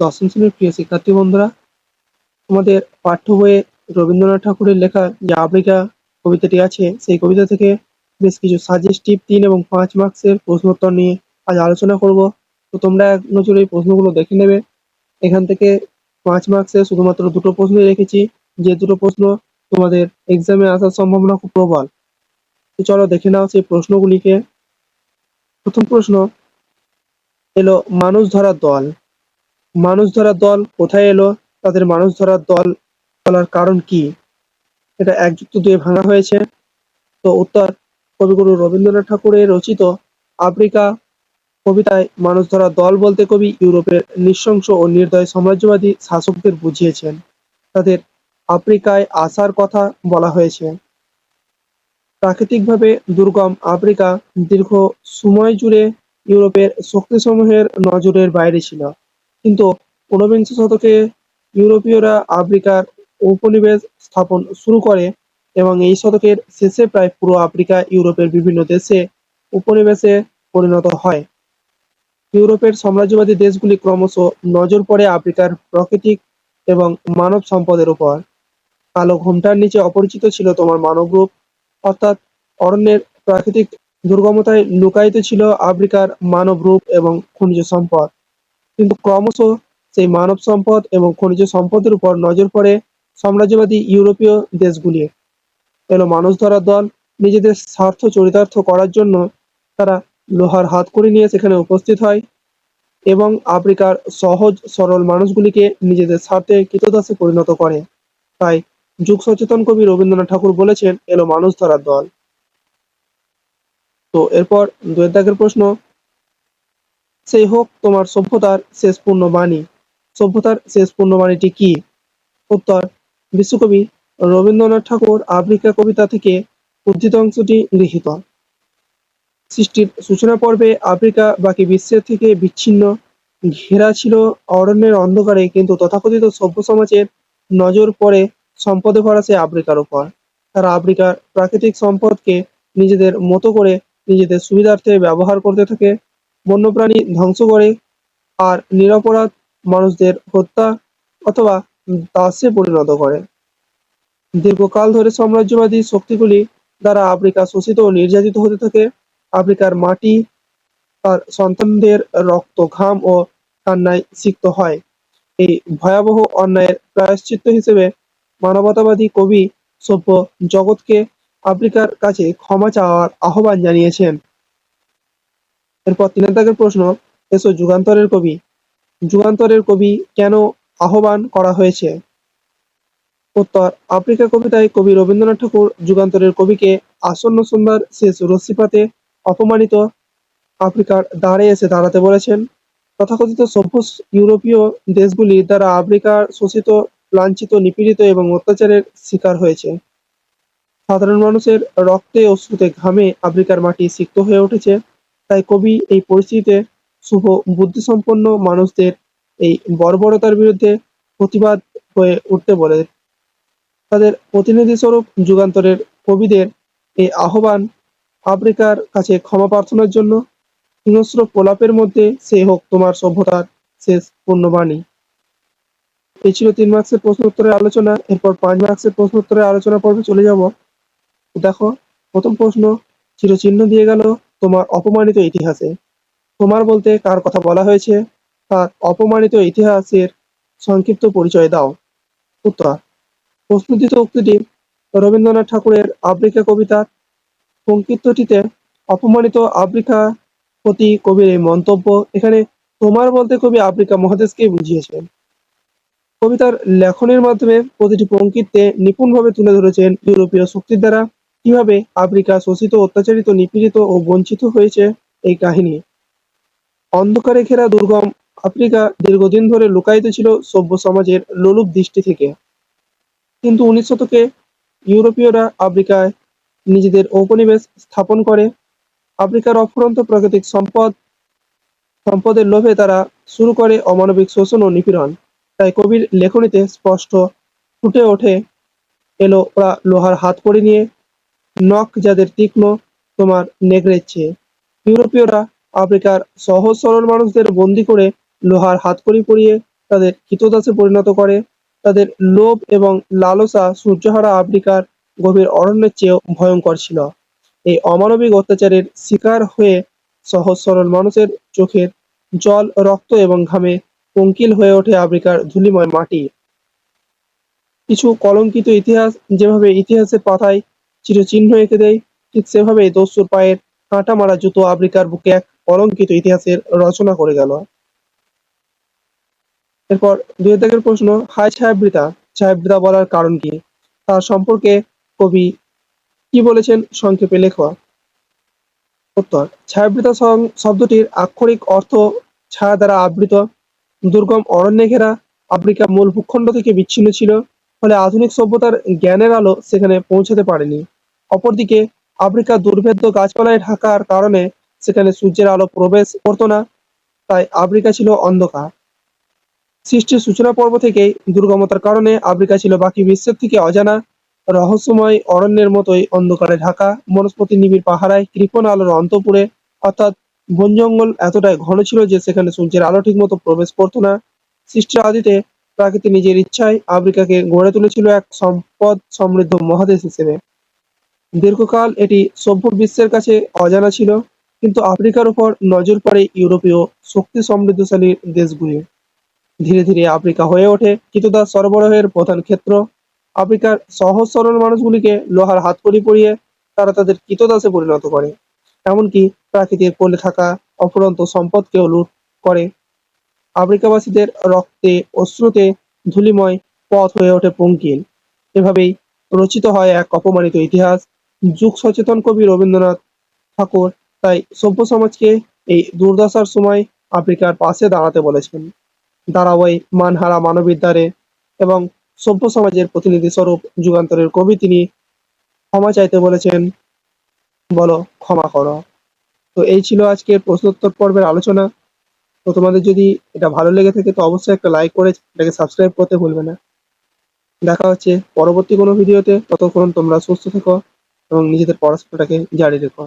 দশম শ্রেণির প্রিয় শিক্ষার্থী বন্ধুরা, তোমাদের পাঠ্য বইয়ে রবীন্দ্রনাথ ঠাকুরের লেখা যে আফ্রিকা কবিতাটি আছে, সেই কবিতা থেকে বেশ কিছু সাজেস্টিভ তিন এবং পাঁচ মার্কসের প্রশ্নোত্তর নিয়ে আজ আলোচনা করব। তো তোমরা এক নজরে এই প্রশ্নগুলো দেখে নেবে। এখান থেকে পাঁচ মার্কসে শুধুমাত্র দুটো প্রশ্নই রেখেছি। যে দুটো প্রশ্ন তোমাদের এক্সামে আসার সম্ভাবনা খুব প্রবল। তো চলো দেখে নাও সেই প্রশ্নগুলিকে। প্রথম প্রশ্ন এলো, মানুষ ধরার দল। মানুষ ধরার দল কোথায় এলো? তাদের মানুষ ধরার দল বলার কারণ কি? এটা এক যুক্ত দুয়ে ভাঙা হয়েছে। তো উত্তর, কবিগুরু রবীন্দ্রনাথ ঠাকুরের রচিত আফ্রিকা কবিতায় মানুষ ধরার দল বলতে কবি ইউরোপের নৃশংস ও নির্দয় সাম্রাজ্যবাদী শাসকদের বুঝিয়েছেন। তাদের আফ্রিকায় আসার কথা বলা হয়েছে। প্রাকৃতিকভাবে দুর্গম আফ্রিকা দীর্ঘ সময় জুড়ে ইউরোপের শক্তিসমূহের নজরের বাইরে ছিল। কিন্তু ঊনবিংশ শতকে ইউরোপীয়রা আফ্রিকার উপনিবেশ স্থাপন শুরু করে এবং এই শতকের শেষে প্রায় পুরো আফ্রিকা ইউরোপের বিভিন্ন দেশে উপনিবেশে পরিণত হয়। ইউরোপের সাম্রাজ্যবাদী দেশগুলি ক্রমশ নজর পড়ে আফ্রিকার প্রাকৃতিক এবং মানব সম্পদের উপর। কালো ঘোমটার নিচে অপরিচিত ছিল তোমার মানবরূপ, অর্থাৎ অরণ্যের প্রাকৃতিক দুর্গমতায় লুকায়িত ছিল আফ্রিকার মানব রূপ এবং খনিজ সম্পদ। কিন্তু ক্রমশ সেই মানব সম্পদ এবং খনিজ সম্পদের উপর নজর পড়ে সাম্রাজ্যবাদী ইউরোপীয় দেশগুলি। এলো মানুষ ধরার দল নিজেদের স্বার্থ চরিতার্থ করার জন্য তারা লোহার হাত করে নিয়ে সেখানে উপস্থিত হয় এবং আফ্রিকার সহজ, সরল মানুষগুলিকে নিজেদের স্বার্থে কৃতদাসে পরিণত করে। তাই যুগ সচেতন কবি রবীন্দ্রনাথ ঠাকুর বলেছেন, এলো মানুষ ধরার দল। তো এরপর দুয়ের দাগের প্রশ্ন সেই হোক তোমার সভ্যতার শেষ পূর্ণ বাণী। সভ্যতার শেষ পূর্ণ বাণীটি কি? উত্তর, বিশ্বকবি রবীন্দ্রনাথ ঠাকুর আফ্রিকা কবিতা থেকে উদ্ধৃত অংশটি গৃহীত সৃষ্টির সূচনা পর্বে আফ্রিকা বাকি বিশ্বের থেকে বিচ্ছিন্ন, ঘেরা ছিল অরণ্যের অন্ধকারে কিন্তু তথাকথিত সভ্য সমাজের নজর পড়ে সম্পদে ভরা সে আফ্রিকার উপর। তারা আফ্রিকার প্রাকৃতিক সম্পদকে নিজেদের মতো করে নিজেদের সুবিধার্থে ব্যবহার করতে থাকে বন্যপ্রাণী ধ্বংস করে আর নিরপরাধ মানুষদের হত্যা অথবা দাসে পরিণত করে। দীর্ঘকাল ধরে সাম্রাজ্যবাদী শক্তিগুলি দ্বারা আফ্রিকা শোষিত ও নির্যাতিত হতে থাকে। আফ্রিকার মাটি তার সন্তানদের রক্ত ঘাম ও কান্নায় সিক্ত হয়। এই ভয়াবহ অন্যায়ের প্রায়শ্চিত্ত হিসেবে মানবতাবাদী কবি সভ্য জগৎকে আফ্রিকার কাছে ক্ষমা চাওয়ার আহ্বান জানিয়েছেন। এরপর তিনের দাগের প্রশ্ন, এসো যুগান্তরের কবি যুগান্তরের কবি কেন আহ্বান করা হয়েছে? উত্তর, আফ্রিকা কবিতায় কবি রবীন্দ্রনাথ ঠাকুর যুগান্তরের কবিকে আসন্ন সন্ধ্যার শেষ রশ্মিপাতে অপমানিত আফ্রিকার দাঁড়ে এসে দাঁড়াতে বলেছেন। তথাকথিত সভ্য ইউরোপীয় দেশগুলি দ্বারা আফ্রিকার শোষিত, লাঞ্ছিত, নিপীড়িত এবং অত্যাচারের শিকার হয়েছে। সাধারণ মানুষের রক্তে অশ্রুতে ঘামে আফ্রিকার মাটি সিক্ত হয়ে উঠেছে। তাই কবি এই পরিস্থিতিতে শুভ বুদ্ধিসম্পন্ন মানুষদের এই বর্বরতার বিরুদ্ধে প্রতিবাদ হয়ে উঠতে বলে। তাদের প্রতিনিধি স্বরূপ যুগান্তরের কবিদের এই আহ্বান আফ্রিকার কাছে ক্ষমা প্রার্থনার জন্য, হিংস্র প্রলাপের মধ্যে সে হোক তোমার সভ্যতার শেষ পূর্ণবাণী। এই ছিল তিন মার্কসের প্রশ্ন উত্তরের আলোচনা। এরপর পাঁচ মার্কসের প্রশ্ন উত্তরের আলোচনা পর্বে চলে যাব। দেখো, প্রথম প্রশ্ন, চিরচিহ্ন দিয়ে গেল। তোমার অপমানিত ইতিহাসে। তোমার বলতে কার কথা বলা হয়েছে? তার অপমানিত ইতিহাসের সংক্ষিপ্ত পরিচয় দাও। উত্তর প্রশ্নোত্তরিত উক্তিটি রবীন্দ্রনাথ ঠাকুরের আফ্রিকা কবিতার সংক্ষিপ্তটিতে অপমানিত আফ্রিকা প্রতি কবির এই মন্তব্য এখানে তোমার বলতে কবি আফ্রিকা মহাদেশকে বুঝিয়েছেন। কবিতার লেখনের মাধ্যমে প্রতিটি পঙ্কিতে নিপুণভাবে তুলে ধরেছেন ইউরোপীয় শক্তির দ্বারা। কীভাবে আফ্রিকা শোষিত, অত্যাচারিত, নিপীড়িত ও বঞ্চিত হয়েছে এই কাহিনী? অন্ধকারে ঘেরা দুর্গম আফ্রিকা দীর্ঘদিন ধরে লুকায়িত ছিল সভ্য সমাজের লোলুপ দৃষ্টি থেকে। কিন্তু উনিশ শতকে ইউরোপীয়রা আফ্রিকায় নিজেদের ঔপনিবেশ স্থাপন করে। আফ্রিকার অফুরন্ত প্রাকৃতিক সম্পদ, সম্পদের লোভে তারা শুরু করে অমানবিক শোষণ ও নিপীড়ন। তাই কবির লেখনীতে স্পষ্ট ফুটে ওঠে, এলো ওরা লোহার হাত করে নিয়ে নখ যাদের তীক্ষ্ণ তোমার নেগড়ের চেয়ে। ইউরোপীয়রা আফ্রিকার সহজ সরল মানুষদের বন্দি করে লোহার হাত করি পরিয়ে তাদের কৃতদাসে পরিণত করে। তাদের লোভ এবং লালসা সূর্যহারা আফ্রিকার গভীর অরণ্যের চেয়েও ভয়ঙ্কর ছিল। এই অমানবিক অত্যাচারের শিকার হয়ে সহজ সরল মানুষের চোখের জল, রক্ত এবং ঘামে পঙ্কিল হয়ে ওঠে আফ্রিকার ধুলিময় মাটি। কিছু কলঙ্কিত ইতিহাস যেভাবে ইতিহাসের পাতায় চিরচিহ্ন এঁকে দেয়। ঠিক সেভাবে দস্যুর পায়ের কাঁটা মারা জুতো আফ্রিকার বুকে এক অলঙ্কিত ইতিহাসের রচনা করে গেল। এরপর দুই দাগের প্রশ্ন হাই ছায়াবৃতা ছায়াবৃতা বলার কারণ কি? তার সম্পর্কে কবি কি বলেছেন সংক্ষেপে লেখ উত্তর, ছায়াবৃতা শব্দটির আক্ষরিক অর্থ ছায়া দ্বারা আবৃত। দুর্গম অরণ্যে ঘেরা আফ্রিকা মূল ভূখণ্ড থেকে বিচ্ছিন্ন ছিল, ফলে আধুনিক সভ্যতার জ্ঞানের আলো সেখানে পৌঁছাতে পারেনি। অপরদিকে আফ্রিকা দুর্ভেদ্য গাছপালায় ঢাকার কারণে সেখানে সূর্যের আলো প্রবেশ করতো না, তাই আফ্রিকা ছিল অন্ধকার। সৃষ্টির সূচনা পর্ব থেকেই দুর্গমতার কারণে আফ্রিকা ছিল বাকি বিশ্বের থেকে অজানা। রহস্যময় অরণ্যের মতোই অন্ধকারে ঢাকা, বনস্পতি নিবিড় পাহারায় কৃপণ আলোর অন্তপুরে। অর্থাৎ বন জঙ্গল এতটাই ঘন ছিল যে সেখানে সূর্যের আলো ঠিক মতো প্রবেশ করতো না। সৃষ্টির আদিতে প্রাকৃতিক নিজের ইচ্ছায় আফ্রিকাকে গড়ে তুলেছিল এক সম্পদ সমৃদ্ধ মহাদেশ হিসেবে। দীর্ঘকাল এটি সভ্য বিশ্বের কাছে অজানা ছিল, কিন্তু আফ্রিকার উপর নজর পড়ে ইউরোপীয় শক্তি সমৃদ্ধশালী দেশগুলি। ধীরে ধীরে আফ্রিকা হয়ে ওঠে কৃতদাস সরবরাহের প্রধান ক্ষেত্র। আফ্রিকার সহজ সরল মানুষগুলিকে লোহার হাতকড়ি পরিয়ে তারা তাদের কৃতদাসে পরিণত করে, এমনকি প্রাকৃতিক কোলে থাকা অফুরন্ত সম্পদকেও লুট করে। আফ্রিকাবাসীদের রক্তে অশ্রুতে ধুলিময় পথ হয়ে ওঠে পঙ্কিল এভাবেই রচিত হয় এক অপমানিত ইতিহাস যুগ সচেতন কবি রবীন্দ্রনাথ ঠাকুর তাই সভ্য সমাজকে এই দুর্দশার সময় আফ্রিকার পাশে দাঁড়াতে বলেছেন। দাঁড়াওয়াই মানহারা মানবীর দ্বারে এবং সভ্য সমাজের প্রতিনিধি স্বরূপ যুগান্তরের কবি তিনি ক্ষমা চাইতে বলেছেন, বলো ক্ষমা করো। তো এই ছিল আজকের প্রশ্নোত্তর পর্বের আলোচনা। তো তোমাদের যদি এটা ভালো লেগে থাকে তো অবশ্যই একটা লাইক করে এটাকে সাবস্ক্রাইব করতে ভুলবে না। দেখা হচ্ছে পরবর্তী কোনো ভিডিওতে। ততক্ষণ তোমরা সুস্থ থেকো। এবং নিজেদের পড়াশোনাটাকে জারি রেখো।